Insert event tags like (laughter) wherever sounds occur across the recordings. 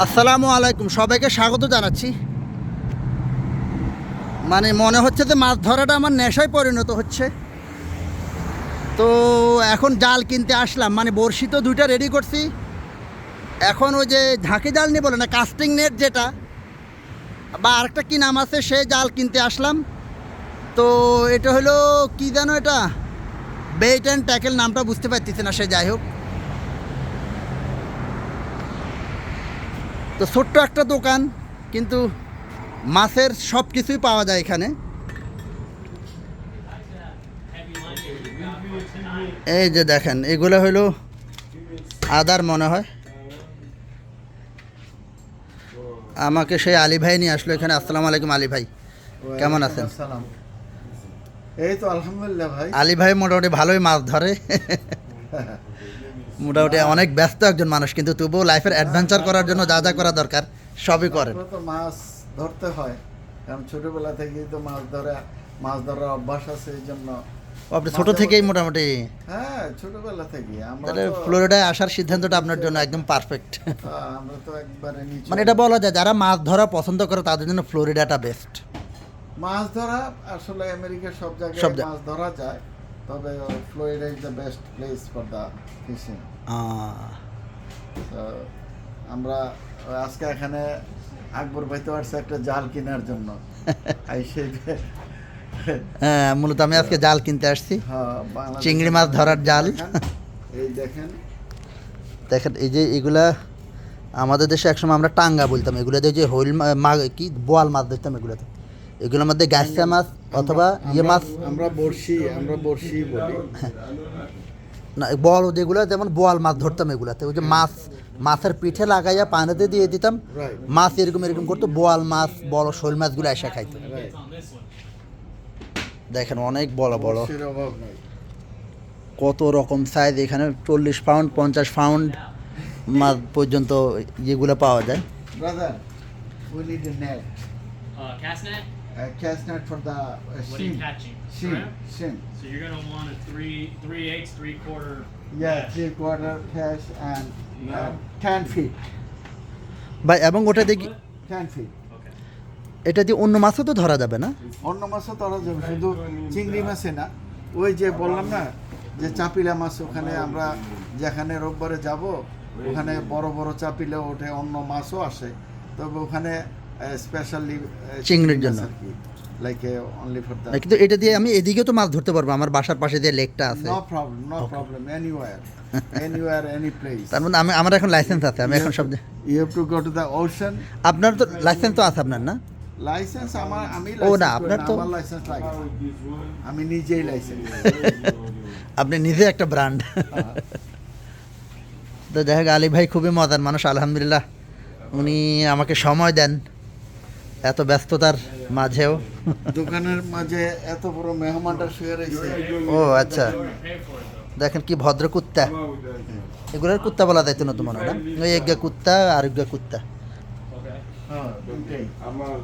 আসসালামু আলাইকুম, সবাইকে স্বাগত জানাচ্ছি। মানে মনে হচ্ছে যে মাছ ধরাটা আমার নেশায় পরিণত হচ্ছে। তো এখন জাল কিনতে আসলাম মানে বড়শি তো দুইটা রেডি করছি। এখন ওই যে ঝাঁকি জাল নিয়ে বলে না কাস্টিং নেট যেটা, বা আরেকটা কি নাম আছে, সে জাল কিনতে আসলাম। তো এটা হলো কি জানো এটা? বেইট অ্যান্ড ট্যাকেল নামটা বুঝতে পারতেছি না সে, যাই হোক। তো ছোট্ট একটা দোকান কিন্তু মাছের সব কিছুই পাওয়া যায় এখানে। এই যে দেখেন এগুলো হলো আদার মনে হয়। আমাকে সেই আলী ভাই নিয়ে আসলো এখানে। আসসালামু আলাইকুম আলী ভাই কেমন আছেন? এই তো আলহামদুলিল্লাহ ভাই। আলী ভাই মোটামুটি ভালোই মাছ ধরে। (laughs) মোটামুটি অনেক ব্যস্ত একজন মানুষ কিন্তু তবুও লাইফের অ্যাডভেঞ্চার করার জন্য যা যা করা দরকার সবই করেন। তো মাছ ধরতে হয় কারণ ছোটবেলা থেকেই তো মাছ ধরা মাছ ধরার অভ্যাস আছে এই জন্য। আপনি ছোট থেকেই মোটামুটি? হ্যাঁ ছোটবেলা থেকে আমরা তাহলে ফ্লোরিডায় আসার সিদ্ধান্তটা আপনার জন্য একদম পারফেক্ট আমরা তো একবারে নিচে। মানে এটা বলা যায় যারা মাছ ধরা পছন্দ করে তাদের জন্য ফ্লোরিডাটা বেস্ট মাছ ধরা আসলে আমেরিকার সব জায়গায় সব জায়গায়। মাছ ধরা যায় তবে Florida is the best place for the fishing আমরা আজকে এখানে আকবর ভাই তো আসছে একটা জাল কেনার জন্য। (laughs) হ্যাঁ মূলত আমি আজকে জাল কিনতে আসছি। হ্যাঁ, চিংড়ি মাছ ধরার জাল। দেখেন, এই দেখেন। দেখেন এই যে এগুলা আমাদের দেশে একসময় আমরা টাঙ্গা বলতাম। এগুলোতে যে হইল কি বোয়াল মাছ ধরতাম এগুলোতে। এগুলোর মধ্যে গাছটা মাছ অথবা ইয়ে মাছ আমরা বড়শি আমরা বড়শি বলি। (laughs) না বল যেগুলো যেমন বোয়াল মাছ ধরতাম এগুলাতে। ওই যে মাছ মাছের পিঠে লাগাইয়া পানিতে দিয়ে দিতাম। মাছ এরকম এরকম করতো বোয়াল মাছ বড় শোল মাছগুলো এসে খাইতো। দেখেন অনেক বড় বড়। বড়শির অভাব নাই। কত রকম সাইজ এখানে চল্লিশ পাউন্ড পঞ্চাশ পাউন্ড মাছ পর্যন্ত যেগুলো পাওয়া যায়। Uh, cast net? cast net for the uh, Shrimp Shrimp? shrimp So you're gonna want a three three eighths, three quarter. yeah three quarter cash and uh, ten feet বা এবং ওটা দেখি ten feet এটা দিয়ে অন্য মাছও তো ধরা যাবে না অন্য মাছও ধরা যাবে শুধু চিংড়ি মাছে না ওই যে বললাম না যে চাপিলা মাছ ওখানে আমরা যেখানে রোববারে যাব ওখানে বড় বড় চাপিলে ওঠে অন্য মাছও আসে তবে ওখানে স্পেশালি চিংড়ির জন্য। লাইক অনলি ফর দ্য কিন্তু এটা দিয়ে আমি এদিকে তো মাছ ধরতে পারব আমার বাসার পাশে যে লেকটা আছে। No problem no problem anyway anyway any place তার মধ্যে আমি আমার এখন লাইসেন্স আছে আমি এখন সব you have to go to the ocean আপনার তো লাইসেন্স তো আছে আপনার না? লাইসেন্স আমার আমি ও না, আপনার তো- আমার লাইসেন্স লাগে। আমি নিজেই লাইসেন্স আপনি নিজে একটা ব্র্যান্ড তো যাই হোক আলী ভাই খুবই মজার মানুষ আলহামদুলিল্লাহ। উনি আমাকে সময় দেন। এত ব্যস্ততার মাঝেও। দোকানের মাঝে এত বড় মেহমানটা শুয়ে রয়েছে। ও আচ্ছা. দেখেন কি ভদ্র কুত্তা। এগুলোর কুত্তা বলা যাইতো না তোমার ওটা ওই একগা কুত্তা আর একগা কুত্তা।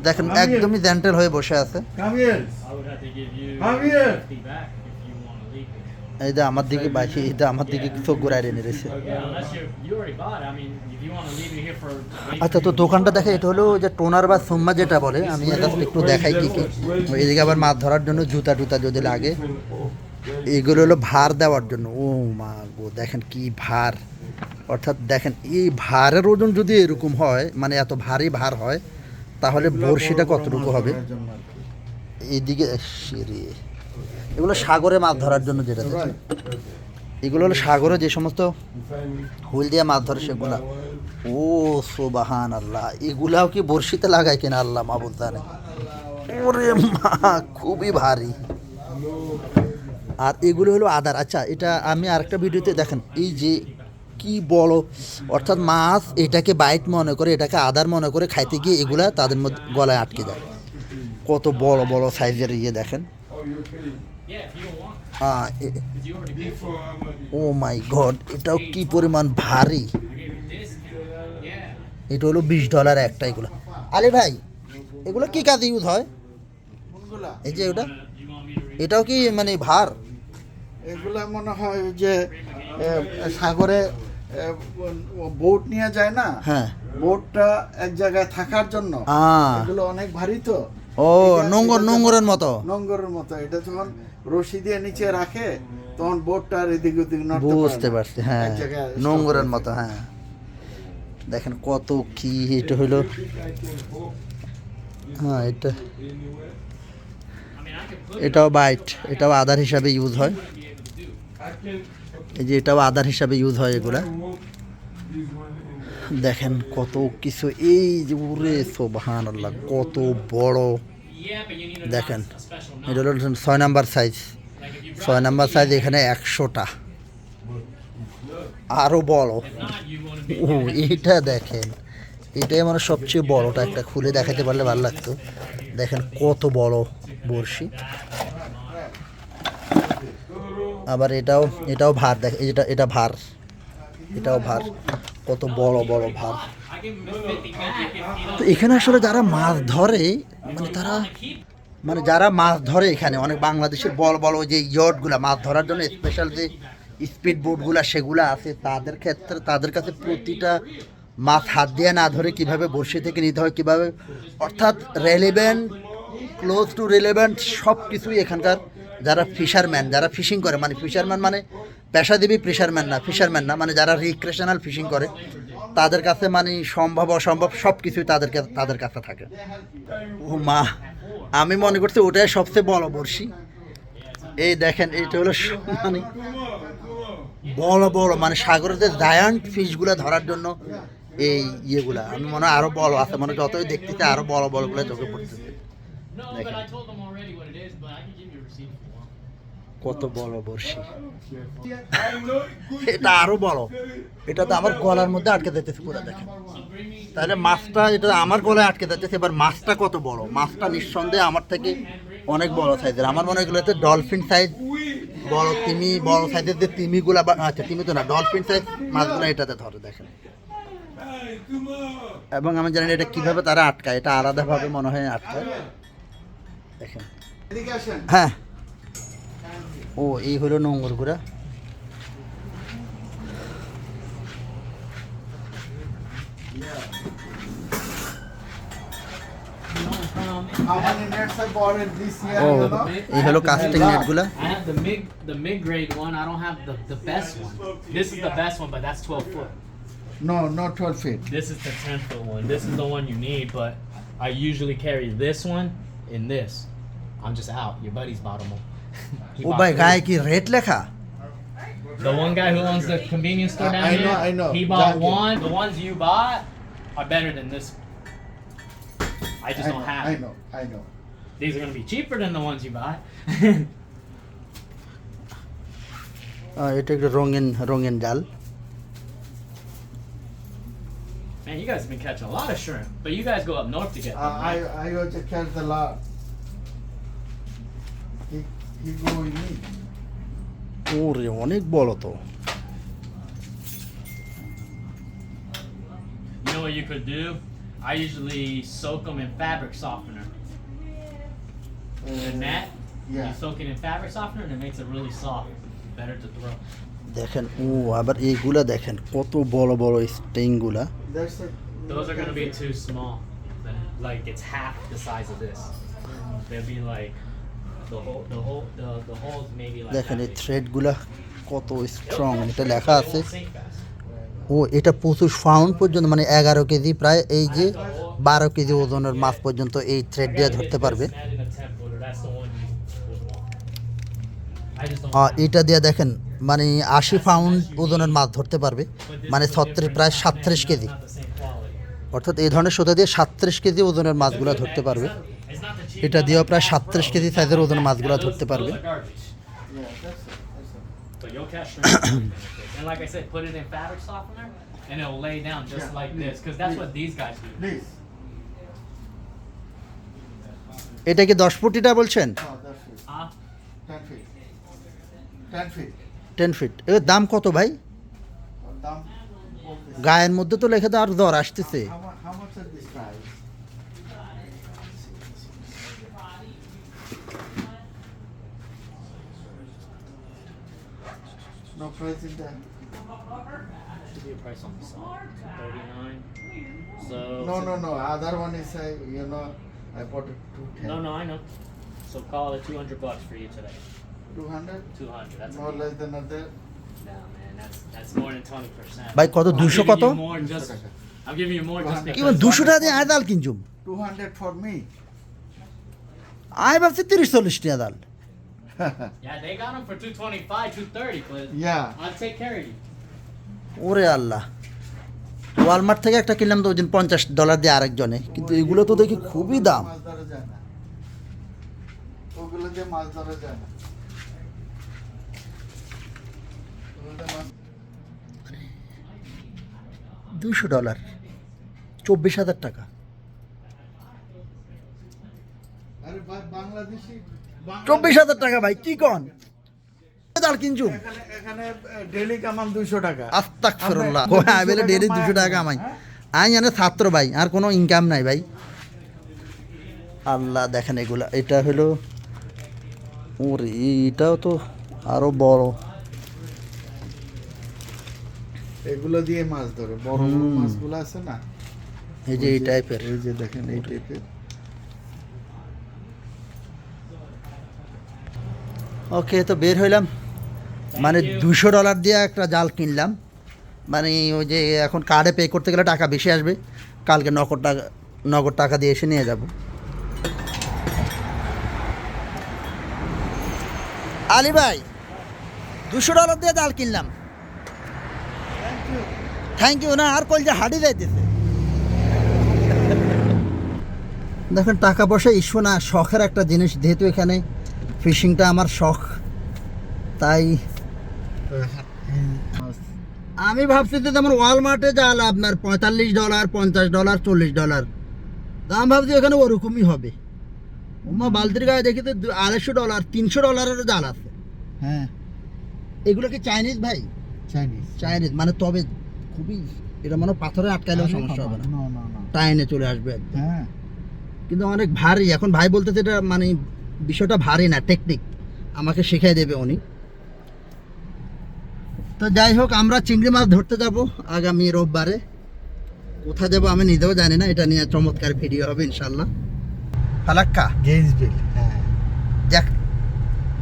দেখেন একদমই জেন্টেল হয়ে বসে আছে। Come here. I would have to give you Come here. 50 back if you want to leave it. এই যে আমার দিকে বাকি এটা আমার দিকে চোখ ঘুরাই এনে রয়েছে আচ্ছা তো দোকানটা দেখে এটা হলো যে টোনার বা সোম্মা যেটা বলে, আমি এটা একটু দেখাই কি কি এদিকে আবার মাছ ধরার জন্য জুতা টুতা যদি লাগে এগুলো হলো ভার দেওয়ার জন্য ও মা গো, দেখেন কি ভার অর্থাৎ দেখেন, এই ভারের ওজন যদি এরকম হয় মানে এত ভারী ভার হয়, তাহলে বড়শিটা কতটুকু হবে এইদিকে সিঁড়ি এগুলো সাগরে মাছ ধরার জন্য যেটা এগুলো হলো সাগরে যে সমস্ত হুইল দিয়ে মাছ ধরে সেগুলা। ও সোবাহান আল্লাহ এগুলাও কি বড়শিতে লাগায় কিনা আল্লাহ মাবুদ জানে। ওরে মা, খুবই ভারী। আর এগুলো হলো আদার। আচ্ছা এটা আমি আরেকটা ভিডিওতে দেখেন, এই যে কি বড়, অর্থাৎ মাছ এটাকে বাইট মনে করে, এটাকে আদার মনে করে খাইতে গিয়ে এগুলা তাদের মধ্যে গলায় আটকে যায়। কত বড় বড় সাইজের ইয়ে দেখেন। ও মাই গড এটাও কি পরিমাণ ভারী. এটা হলো বিশ ডলার একটা এগুলো। আলী ভাই এগুলো কি কাজে ইউজ হয়? এই যে ওটা? এটাও কি মানে ভার? এগুলো মনে হয় যে সাগরে বোট নিয়ে যায় না? হ্যাঁ। বোটটা এক জায়গায় থাকার জন্য। এগুলো অনেক ভারী তো। ও নোংর নোংরের মতো। নোংরের মতো। এটা যখন রশি দিয়ে নিচে রাখে তখন বোটটা আর এদিক ওদিক নড়তে বুঝতে পারছি হ্যাঁ। নোংরের মতো হ্যাঁ। দেখেন কত কি এটা হলো হ্যাঁ এটা এটাও বাইট এটাও আধার হিসাবে ইউজ হয়. এই যে এটাও আধার হিসাবে ইউজ হয় এগুলা। দেখেন কত কিছু এই যে উরে সোবাহান আল্লাহ কত বড় দেখেন. এটা হলো ছয় নাম্বার সাইজ ছয় নাম্বার সাইজ এখানে একশোটা। আরও বড়. ও এটা দেখেন এটাই আমার সবচেয়ে বড়টা একটা খুলে দেখাতে পারলে ভালো লাগতো। দেখেন কত বড় বড়শি। আবার এটাও এটাও ভার দেখ এটা এটা ভার। এটাও ভার। কত বড় বড় ভার। I give him a 50 50 if তো এখানে আসলে যারা মাছ ধরে মানে তারা মানে যারা মাছ ধরে এখানে অনেক বাংলাদেশের বড় বড় যে ইয়টগুলা মাছ ধরার জন্য স্পেশাল যে স্পিড বোটগুলা সেগুলো আছে তাদের ক্ষেত্রে তাদের কাছে প্রতিটা মাছ হাত দিয়ে না ধরে কীভাবে বড়শি থেকে নিতে হয় কীভাবে অর্থাৎ রেলিভেন্ট ক্লোজ টু রিলেভেন্ট সব কিছুই এখানকার যারা ফিশারম্যান যারা ফিশিং করে মানে ফিশারম্যান মানে পেশাজীবী ফিশারম্যান না ফিশারম্যান না মানে যারা রিক্রেশনাল ফিশিং করে তাদের কাছে মানে সম্ভব অসম্ভব সব কিছুই তাদের তাদের কাছে থাকে। ও মা আমি মনে করছি ওটাই সবচেয়ে বড় বড়শি। এই দেখেন এটা হলো মানে বড় বড় মানে সাগরের যে জায়ান্ট ফিশগুলো ধরার জন্য এই ইয়েগুলা। আমি মনে হয় আরও বড় আছে মানে যতই দেখতেছে আরও বড় বড়গুলো চোখে পড়তেছে। No, কত বড় বড়শি। (laughs) এটা আরও বড়। এটা তো আমার গলার মধ্যে আটকে যেতেছে পুরো দেখেন। তাহলে মাছটা এটা আমার গলায় আটকে যাচ্ছে এবার মাছটা কত বড়? মাছটা নিঃসন্দেহে আমার থেকে অনেক বড় সাইজের। আমার মনে হয় এগুলোতে ডলফিন সাইজ বড় তিমি বড় সাইজের যে তিমিগুলা বা আচ্ছা তিমি তো না ডলফিন সাইজ মাছগুলো এটাতে ধরে দেখেন। এবং আমি জানি এটা কীভাবে তারা আটকায় এটা আলাদাভাবে মনে হয় আটকায়। দেখেন। হ্যাঁ। ও এই হলো নোংরগুড়া How many nets I bought in this year, O you know? এই হলো casting নেটগুলা I have the mid the mid grade one. I don't have the, the best one. This is the best one, but that's 12 foot. No, no 12 feet. This is the 10 foot one. This is the one you need, but I usually carry this one and this. I'm just out. Your buddy's bought them all. He O bought ভাই three. গায়ে কি rate লেখা The one guy who owns the convenience store I- down I here, know, I know. he bought Junkie. one. The ones you bought are better than this. I just I don't know, have. I them. know, I know. These are gonna be cheaper than the ones you bought. (laughs) আহ, এটা একটু রঙিন রঙিন জাল Man, you guys have been catching a lot of shrimp, but you guys go up north to get them. Uh, I, right? I also catch the lot. ওরে অনেক বড় তো You know what you could do? I usually soak them in fabric softener. The net, Yeah. you soak it in fabric softener and it makes it really soft. Better to throw. দেখেন ও আবার এইগুলা দেখেন কত বড় বড় স্টিংগুলা That's it. Those are gonna be too small. Like it's half the size of this. They'll be like দেখেন এই. থ্রেডগুলা কত স্ট্রং এটা লেখা আছে. ও এটা প্রচুর ফাউন্ড পর্যন্ত মানে এগারো কেজি প্রায় এই যে বারো কেজি ওজনের মাছ পর্যন্ত এই থ্রেড দিয়ে ধরতে পারবে Imagine a 10 footer. That's the one you would want. I just don't আর এটা দিয়ে দেখেন মানে আশি পাউন্ড ওজনের মাছ ধরতে পারবে মানে ছত্রিশ প্রায় সাতত্রিশ কেজি. অর্থাৎ এই ধরনের সোতা দিয়ে সাতত্রিশ কেজি ওজনের মাছগুলো ধরতে পারবে এটা দিয়ে প্রায় সাতত্রিশ কেজি সাইজের ওজন মাছগুলো ধরতে পারবে। এটা কি দশ ফুটিটা বলছেন? Ten feet. এবার দাম কত ভাই? গায়ের মধ্যে তো লেখে তো আর জ্বর আসতেছে। Price in there. Should be a price on the side. 39 No, to- no, no. Other one is, uh, you know, I bought it two ten. No, no, I know. So call it 200 bucks for you today. Two hundred. 200. That's a No deal. less than other. No, man, that's that's more than 20%. ভাই কত I'm দুশো giving কত you more just. I'm giving you more just 200. কি মানে because. দুশো টাকা দিয়ে I দাল কিনছুম Two hundred for me. আয় ভাবছি তিরিশ চল্লিশ টাকা দাল (laughs) Yeah, they got them for 225, 230, but yeah. I'll take care of you. ওরে আল্লাহ। ওয়ালমার্ট থেকে একটা কিনলাম তো ওই দিন পঞ্চাশ ডলার দিয়ে আরেকজনে। কিন্তু এগুলো তো দেখি খুবই দাম। মাছ ধরা যায় না। ওগুলো দিয়ে মাছ ধরা যায় না। ওগুলো দুশো ডলার চব্বিশ হাজার টাকা। বাংলাদেশি বাংলা- চব্বিশ হাজার টাকা ভাই কি কন? দাল কিনছুম? এখানে এখানে ডেলি দুইশো টাকা। হ্যাঁ বেলে ডেলি দুশো টাকা কামাই? আমি জানে ছাত্র ভাই আর কোনো ইনকাম নাই ভাই। আল্লাহ দেখেন এগুলা এটা হলো ওরে এটাও তো আরও বড়। এগুলো দিয়ে মাছ ধরে বড় বড়। মাছগুলো আছে না? এই যে এই টাইপের এই যে দেখেন এই টাইপের ওকে, তো বের হইলাম। মানে দুশো ডলার দিয়ে একটা জাল কিনলাম। মানে ওই যে এখন কার্ডে পে করতে গেলে টাকা বেশি আসবে। কালকে নগদ টাকা নগদ টাকা দিয়ে এসে নিয়ে যাব। আলী ভাই দুশো ডলার দিয়ে জাল কিনলাম। থ্যাংক ইউ না, আর কল যে হাঁটি যাইতেছে। দেখেন, টাকা পয়সা ইস্যু না, শখের একটা জিনিস। যেহেতু এখানে ফিশিংটা আমার শখ। তাই আমি ভাবছি যে যেমন ওয়ালমার্টে জাল আপনার পঁয়তাল্লিশ ডলার পঞ্চাশ ডলার চল্লিশ ডলার। দাম ভাবছি এখানে ওরকমই হবে। ওমা বালতির গায়ে দেখি তো আড়াইশো ডলার তিনশো ডলারেরও জাল আছে। হ্যাঁ। এগুলো কি চাইনিজ ভাই? চাইনিজ। চাইনিজ মানে তবে খুবই এটা মানে পাথরে আটকাইলেও সমস্যা হবে না। টাইনে চলে আসবে হ্যাঁ। কিন্তু অনেক ভারী এখন ভাই বলতেছে এটা মানে বিষয়টা ভারী না টেকনিক আমাকে শিখিয়ে দেবে উনি। তো যাই হোক আমরা চিংড়ি মাছ ধরতে যাব আগামী রোববারে। কোথায় যাব আমি নিজেও জানি না এটা নিয়ে চমৎকার ভিডিও হবে ইনশাল্লাহ ফালাক্কা? গেইন্সভিল হ্যাঁ। জ্যাক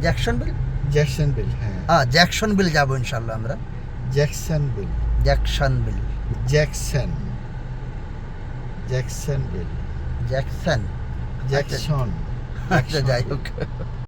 জ্যাকসনবিল জ্যাকসনভিল হ্যাঁ। হ্যাঁ জ্যাকসনবিল যাব ইনশাল্লাহ আমরা। Jacksonville. Jacksonville Jackson. Jacksonville. Jackson. Jackson. আচ্ছা যাই হোক।